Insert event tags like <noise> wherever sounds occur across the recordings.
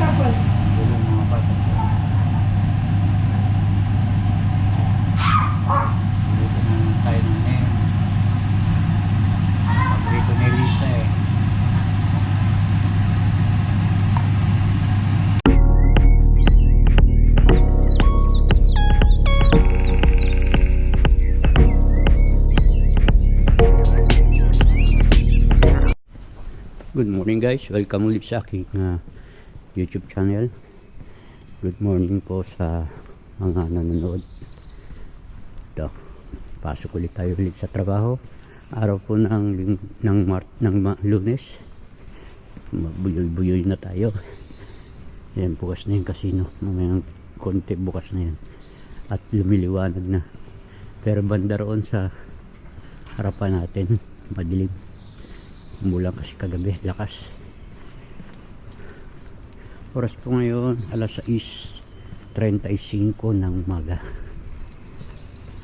mga patak. Dito na tayo ng name. Paborito ni Lisa eh. Good morning guys, welcome ulit sa aking ah, YouTube channel. Good morning po sa mga nanonood. Ito, pasok ulit tayo ulit sa trabaho. Araw po ng, ng, Mart, ng lunes. Mabuyoy-buyoy na tayo. Yan, bukas na yung casino. Mamayang konti bukas na yan. At lumiliwanag na. Pero banda roon sa harapan natin, madilim. Umulan kasi kagabi, lakas. Oras po ngayon, alas 6.35 ng umaga.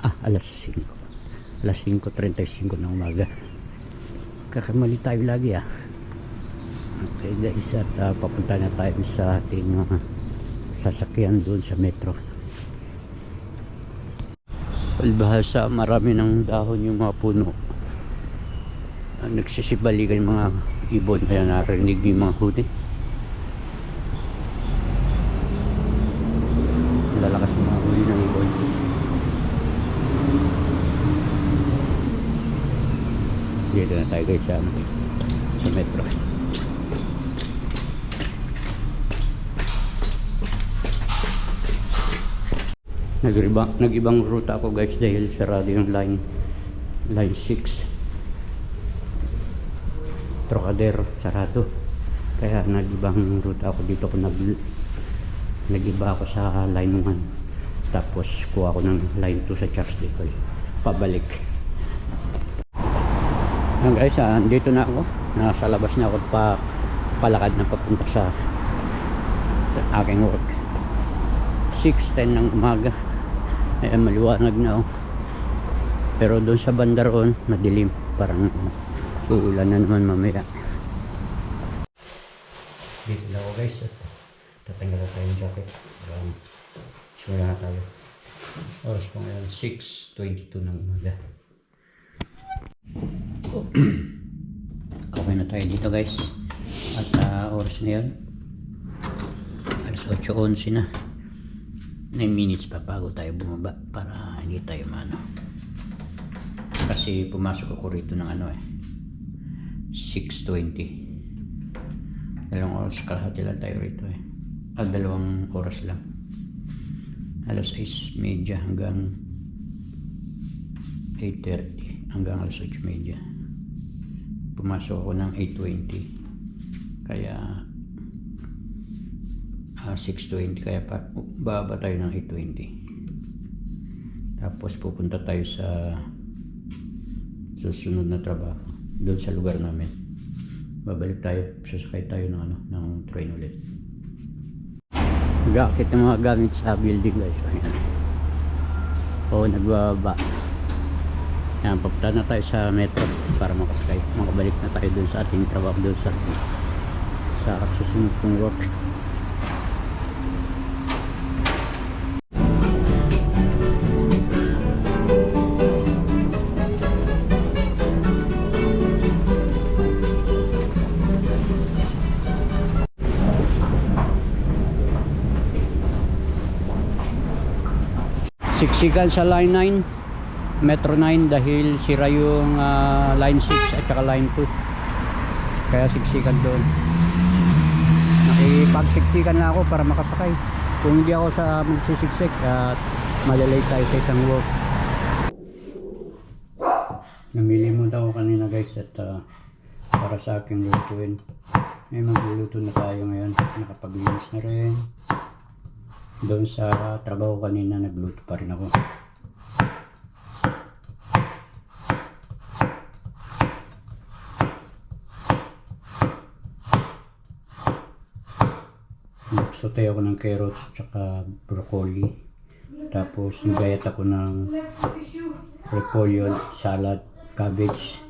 Ah, alas 5. Alas 5.35 ng umaga. Kakamali tayo lagi ah. Okay guys, at ah, papunta na tayo sa ating ah, sasakyan doon sa metro. Palbahasa, marami ng dahon yung mga puno. Ah, nagsisibalikan mga ibon kaya narinig yung mga huni. Lalakas yung mga huli ng ibon. Dito na tayo guys sa, ano, sa metro. Nag-ibang, nag-ibang ruta ako guys dahil sarado yung line line 6 Trocadero sarado. Kaya nag-ibang ruta ako dito ako nag nag-iba ako sa line 1 tapos kuha ako ng line 2 sa Charles de pabalik Yan guys ah, dito na ako. Nasa labas na ako pa palakad na papunta sa aking work. 6.10 ng umaga. Eh maliwanag na oh. pero doon sa banda roon madilim. Parang uulan na naman mamaya. Dito lang ako guys at tatanggal na tayo yung jacket. Um, simula na tayo. Oras po ngayon 6.22 ng umaga <clears throat> okay na tayo dito guys. At ah, oras na yun. Alas 8.11 na. 9 minutes pa bago tayo bumaba para hindi tayo mano kasi pumasok ako rito ng ano eh 6.20 dalawang oras kalahati lang tayo rito eh. Ah, dalawang oras lang. Alas 6 media hanggang 8.30 hanggang alas 8 media pumasok ako ng 8.20 kaya ah, 6.20 kaya pa, baba tayo ng 8.20 tapos pupunta tayo sa susunod na trabaho doon sa lugar namin. Babalik tayo sasakay tayo ng ano ng train ulit. Nag-aakit ng mga gamit sa building guys. Ayan. O nagbaba yan papunta na tayo sa metro para makasakay. Makabalik na tayo doon sa ating trabaho doon sa sa susunod kong work. Siksikan sa line 9 metro 9 dahil sira yung ah, line 6 at saka line 2 kaya siksikan doon. Nakipagsiksikan na ako para makasakay. Kung hindi ako sa magsisiksik at malalay tayo sa isang work namili mo daw kanina guys at ah, para sa aking lutuin. May magluluto na tayo ngayon. Nakapaglinis na rin. Doon sa trabaho kanina nagluto pa rin ako nagsote ako ng carrots tsaka broccoli tapos nagayat ako ng repolyo salad cabbage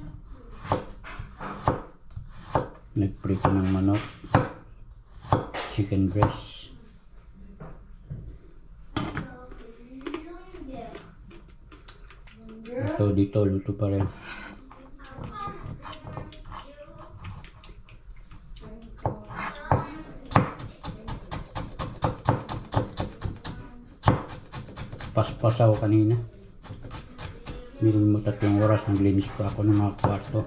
nagprito ng manok chicken breast. Ito dito, luto pa rin. Paspas ako kanina. Meron mo tatlong oras, naglinis pa ako ng mga kwarto.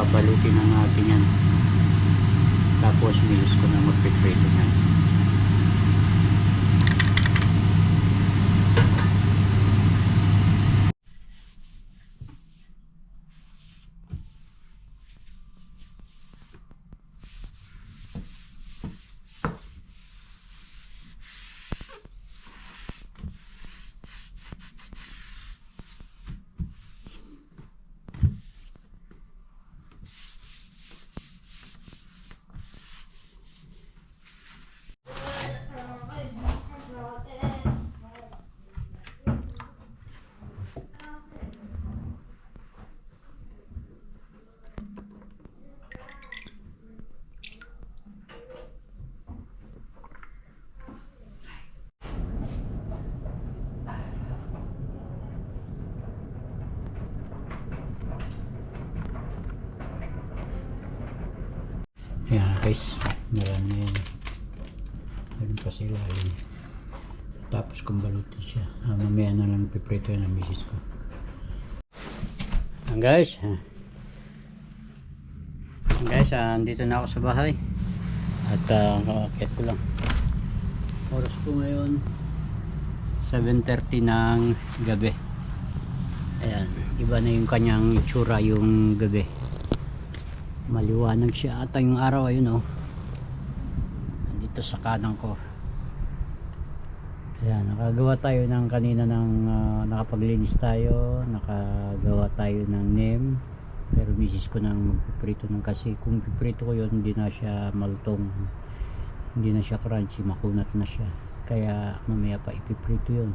Babalutin na natin yan. Tapos milis ko na magpiprito yan. Ayan guys, marami yan. Meron pa sila. Ayun. Tapos kung balutin siya. Ah, mamaya na lang piprito yan ang misis ko. Ayan guys. ah. Ayan guys, ah, andito na ako sa bahay. At uh, kakakit ko lang. Oras ko ngayon 7.30 ng gabi. Ayan, iba na yung kanyang itsura yung gabi maliwanag siya. Ata yung araw ayun oh. Dito sa kanang ko. Ayan nakagawa tayo ng kanina ng ah, nakapaglinis tayo. Nakagawa tayo ng nem. Pero misis ko nang magpiprito ng kasi. Kung piprito ko yun hindi na siya malutong hindi na siya crunchy. Makunat na siya. Kaya mamaya pa ipiprito yun.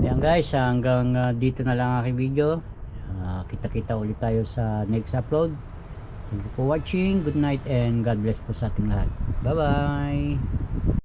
Ayan guys. Hanggang ah, dito na lang ang aking video. Ah, kita-kita ulit tayo sa next upload Thank you for watching. Good night and God bless po sa ating lahat. Bye-bye.